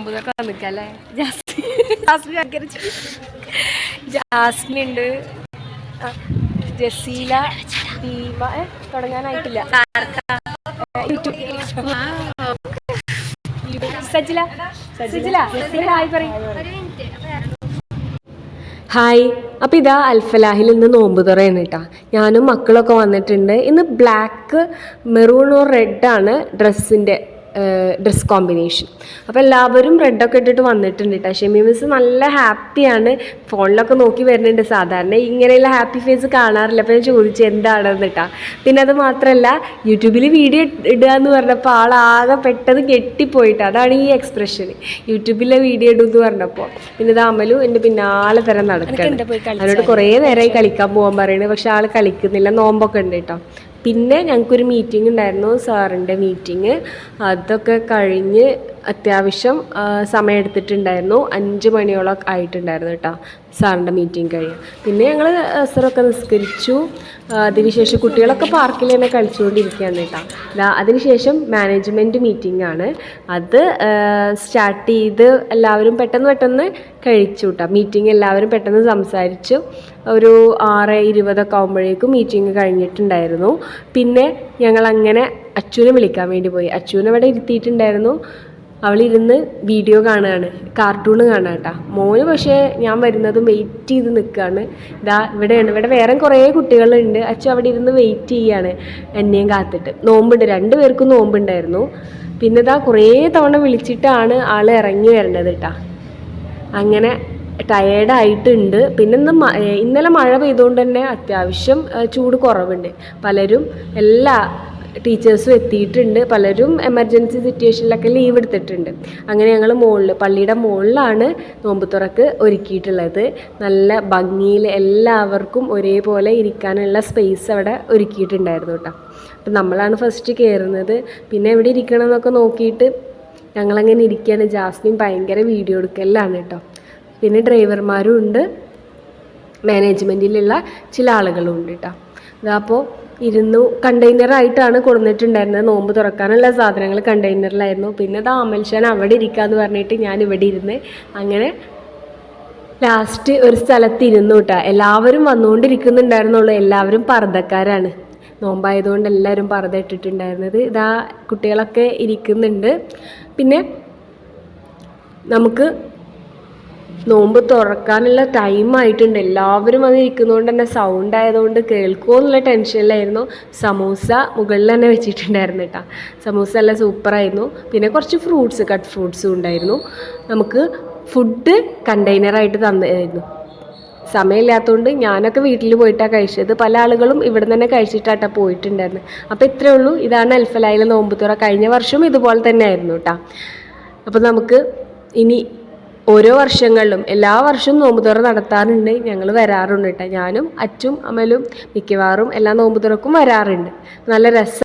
ഒമ്പതൊക്കെ നിൽക്കല്ലേ Jasmine Jasmine Jasmine ഉണ്ട്. ജസീല ഭീമ തുടങ്ങാനായിട്ടില്ല. സജില സജില ഹായ് പറയും. ഹായ്. അപ്പോൾ ഇതാ അൽഫലാഹിൽ ഇന്ന് നോമ്പ് തുറയാണ് കേട്ടോ. ഞാനും മക്കളൊക്കെ വന്നിട്ടുണ്ട്. ഇന്ന് ബ്ലാക്ക് മെറൂൺ ഓർ റെഡാണ് ഡ്രസ്സിന്റെ ഡ്രസ് കോമ്പിനേഷൻ അപ്പോൾ എല്ലാവരും റെഡൊക്കെ ഇട്ടിട്ട് വന്നിട്ടുണ്ട് കേട്ടോ ഷെമി മിസ് നല്ല ഹാപ്പിയാണ് ഫോണിലൊക്കെ നോക്കി വരുന്നുണ്ട്. സാധാരണ ഇങ്ങനെയുള്ള ഹാപ്പി ഫേസ് കാണാറില്ല. അപ്പോൾ ഞാൻ ചോദിച്ചു എന്താണെന്ന് കേട്ടോ പിന്നെ അത് മാത്രമല്ല യൂട്യൂബിൽ വീഡിയോ ഇടുക എന്ന് പറഞ്ഞപ്പോൾ ആളാകെ പെട്ടെന്ന് കെട്ടിപ്പോയിട്ട് അതാണ് ഈ എക്സ്പ്രഷൻ യൂട്യൂബിലെ വീഡിയോ ഇടും എന്ന് പറഞ്ഞപ്പോൾ പിന്നെ അമലു എന്റെ പിന്നാലെ തരം നടക്കണം. അവരോട് കുറേ നേരമായി കളിക്കാൻ പോകാൻ പറയുന്നത് പക്ഷെ ആൾ കളിക്കുന്നില്ല. നോമ്പൊക്കെ ഉണ്ട് കേട്ടോ പിന്നെ ഞങ്ങൾക്കൊരു മീറ്റിംഗ് ഉണ്ടായിരുന്നു സാറിന്റെ മീറ്റിംഗ് അതൊക്കെ കഴിഞ്ഞ് അത്യാവശ്യം സമയമെടുത്തിട്ടുണ്ടായിരുന്നു അഞ്ച് മണിയോളം ആയിട്ടുണ്ടായിരുന്നു കേട്ടോ സാറിന്റെ മീറ്റിംഗ് കഴിയും പിന്നെ ഞങ്ങൾ അസറൊക്കെ നിസ്കരിച്ചു. അതിനുശേഷം കുട്ടികളൊക്കെ പാർക്കിൽ തന്നെ കളിച്ചുകൊണ്ടിരിക്കുകയാണ് കേട്ടോ അതിനുശേഷം മാനേജ്മെന്റ് മീറ്റിംഗ് ആണ്. അത് സ്റ്റാർട്ട് ചെയ്ത് എല്ലാവരും പെട്ടെന്ന് പെട്ടെന്ന് കഴിച്ചു കേട്ടോ മീറ്റിംഗ് എല്ലാവരും പെട്ടെന്ന് സംസാരിച്ചു. ഒരു ആറ് ഇരുപതൊക്കെ ആകുമ്പോഴേക്കും മീറ്റിംഗ് കഴിഞ്ഞിട്ടുണ്ടായിരുന്നു. പിന്നെ ഞങ്ങൾ അങ്ങനെ അച്ചുവിനെ വിളിക്കാൻ വേണ്ടി പോയി. അച്ചുവിനെ അവിടെ ഇരുത്തിയിട്ടുണ്ടായിരുന്നു. അവളിരുന്ന് വീഡിയോ കാണുകയാണ് കാർട്ടൂൺ കാണുക കേട്ടോ മോന് പക്ഷേ ഞാൻ വരുന്നതും വെയിറ്റ് ചെയ്ത് നിൽക്കുകയാണ് ഇതാ ഇവിടെയാണ്. ഇവിടെ വേറെ കുറേ കുട്ടികളുണ്ട്. അച്ഛൻ അവിടെ ഇരുന്ന് വെയിറ്റ് ചെയ്യാണ് എന്നെയും കാത്തിട്ട്. നോമ്പുണ്ട്. രണ്ട് പേർക്കും നോമ്പുണ്ടായിരുന്നു. പിന്നെ ഇതാ കുറേ തവണ വിളിച്ചിട്ടാണ് ആൾ ഇറങ്ങി വരേണ്ടത് കേട്ടോ അങ്ങനെ ടയേർഡായിട്ടുണ്ട് പിന്നെ ഇന്ന് ഇന്നലെ മഴ പെയ്തുകൊണ്ട് തന്നെ അത്യാവശ്യം ചൂട് കുറവുണ്ട്. പലരും എല്ലാ ടീച്ചേഴ്സും എത്തിയിട്ടുണ്ട്. പലരും എമർജൻസി സിറ്റുവേഷനിലൊക്കെ ലീവ് എടുത്തിട്ടുണ്ട്. അങ്ങനെ ഞങ്ങൾ മുകളിൽ പള്ളിയുടെ മുകളിലാണ് നോമ്പ് തുറക്ക് ഒരുക്കിയിട്ടുള്ളത്. നല്ല ഭംഗിയിൽ എല്ലാവർക്കും ഒരേപോലെ ഇരിക്കാനുള്ള സ്പേസ് അവിടെ ഒരുക്കിയിട്ടുണ്ടായിരുന്നു കേട്ടോ. അപ്പം നമ്മളാണ് ഫസ്റ്റ് കയറുന്നത് പിന്നെ എവിടെ ഇരിക്കണം എന്നൊക്കെ നോക്കിയിട്ട് ഞങ്ങളങ്ങനെ ഇരിക്കുകയാണ് ജാസ്മിൻ ഭയങ്കര വീഡിയോ എടുക്കലാണ് കേട്ടോ. പിന്നെ ഡ്രൈവർമാരും ഉണ്ട്. മാനേജ്മെന്റിലുള്ള ചില ആളുകളും ഉണ്ട് കേട്ടോ. ഇതപ്പോൾ ഇരുന്നു കണ്ടെയ്നറായിട്ടാണ് കൊടുത്തിട്ടുണ്ടായിരുന്നത് നോമ്പ് തുറക്കാനുള്ള സാധനങ്ങൾ കണ്ടെയ്നറിലായിരുന്നു പിന്നെ അത് ആമൽഷാൻ അവിടെ ഇരിക്കാന്ന് പറഞ്ഞിട്ട് ഞാൻ ഇവിടെ ഇരുന്ന് അങ്ങനെ ലാസ്റ്റ് ഒരു സ്ഥലത്ത് ഇരുന്നു കേട്ടോ എല്ലാവരും വന്നുകൊണ്ടിരിക്കുന്നുണ്ടായിരുന്നുള്ളൂ. എല്ലാവരും പർദ്ദക്കാരാണ്. നോമ്പായതുകൊണ്ട് എല്ലാവരും പർദ്ദ ഇട്ടിട്ടുണ്ടായിരുന്നത്. ഇതാ കുട്ടികളൊക്കെ ഇരിക്കുന്നുണ്ട്. പിന്നെ നമുക്ക് നോമ്പ് തുറക്കാനുള്ള ടൈം ആയിട്ടുണ്ട്. എല്ലാവരും അത് ഇരിക്കുന്നതുകൊണ്ട് തന്നെ സൗണ്ട് ആയതുകൊണ്ട് കേൾക്കുമോ എന്നുള്ള ടെൻഷനിലായിരുന്നു സമൂസ മുകളിൽ തന്നെ വെച്ചിട്ടുണ്ടായിരുന്നു കേട്ടോ സമൂസ എല്ലാം സൂപ്പറായിരുന്നു പിന്നെ കുറച്ച് ഫ്രൂട്ട്സ് കട്ട് ഫ്രൂട്ട്സും ഉണ്ടായിരുന്നു. നമുക്ക് ഫുഡ് കണ്ടെയ്നറായിട്ട് തന്നായിരുന്നു. സമയമില്ലാത്തതുകൊണ്ട് ഞാനൊക്കെ വീട്ടിൽ പോയിട്ടാണ് കഴിച്ചത്. പല ആളുകളും ഇവിടെ തന്നെ കഴിച്ചിട്ടാട്ടാ പോയിട്ടുണ്ടായിരുന്നു. അപ്പോൾ ഇത്രയേ ഉള്ളൂ. ഇതാണ് അൽഫലായിലെ നോമ്പ് തുറ. കഴിഞ്ഞ വർഷവും ഇതുപോലെ തന്നെ ആയിരുന്നു കേട്ടോ അപ്പോൾ നമുക്ക് ഇനി ഓരോ വർഷങ്ങളിലും എല്ലാ വർഷവും നോമ്പ് തുറ നടത്താറുണ്ട്. ഞങ്ങൾ വരാറുണ്ട് കേട്ടോ ഞാനും അച്ചും അമലും മിക്കവാറും എല്ലാ നോമ്പ് തുറക്കും വരാറുണ്ട്. നല്ല രസം